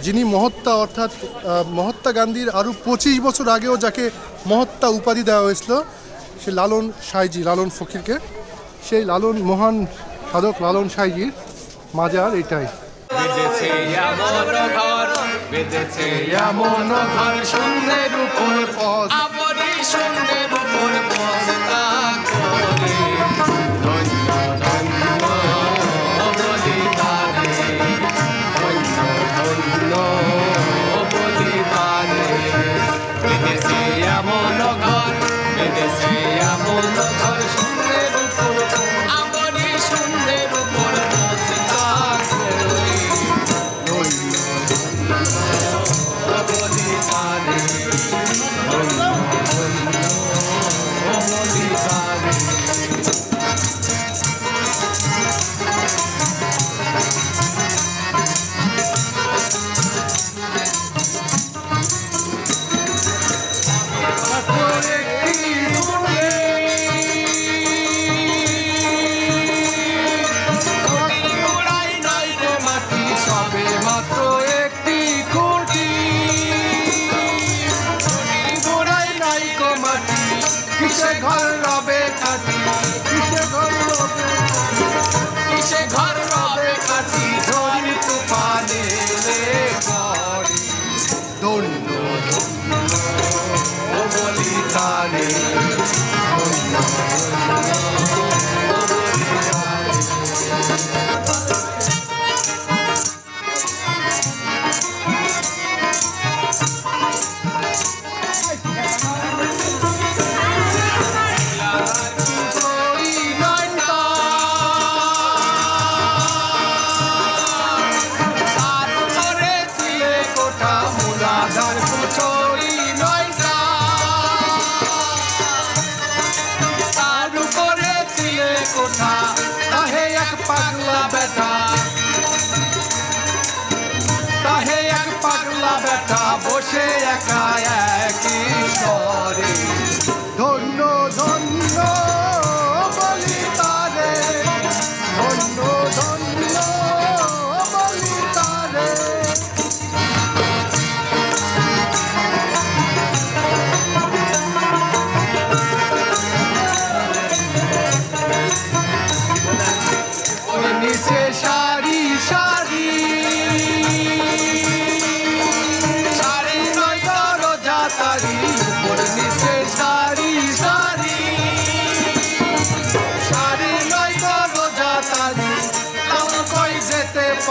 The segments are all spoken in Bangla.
যিনি মহত্তা অর্থাৎ মহাত্মা গান্ধীর আরও পঁচিশ বছর আগেও যাকে মহত্তা উপাধি দেওয়া হয়েছিল সে লালন সাইজি লালন ফকিরকে। সেই লালন মহান সাধক লালন সাইজির মাজার এটাই। এমন ঘর শূন্যের উপর শূন্যের উপর পাগলা বেটা। তাহে এক পাগলা বেটা বসে একা এক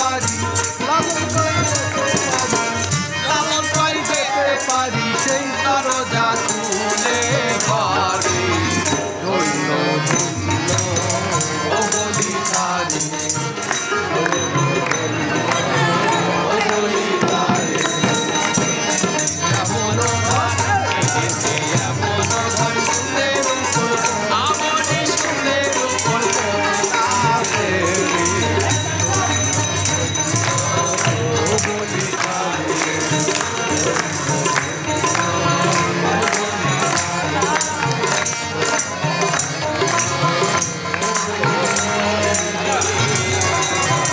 Body.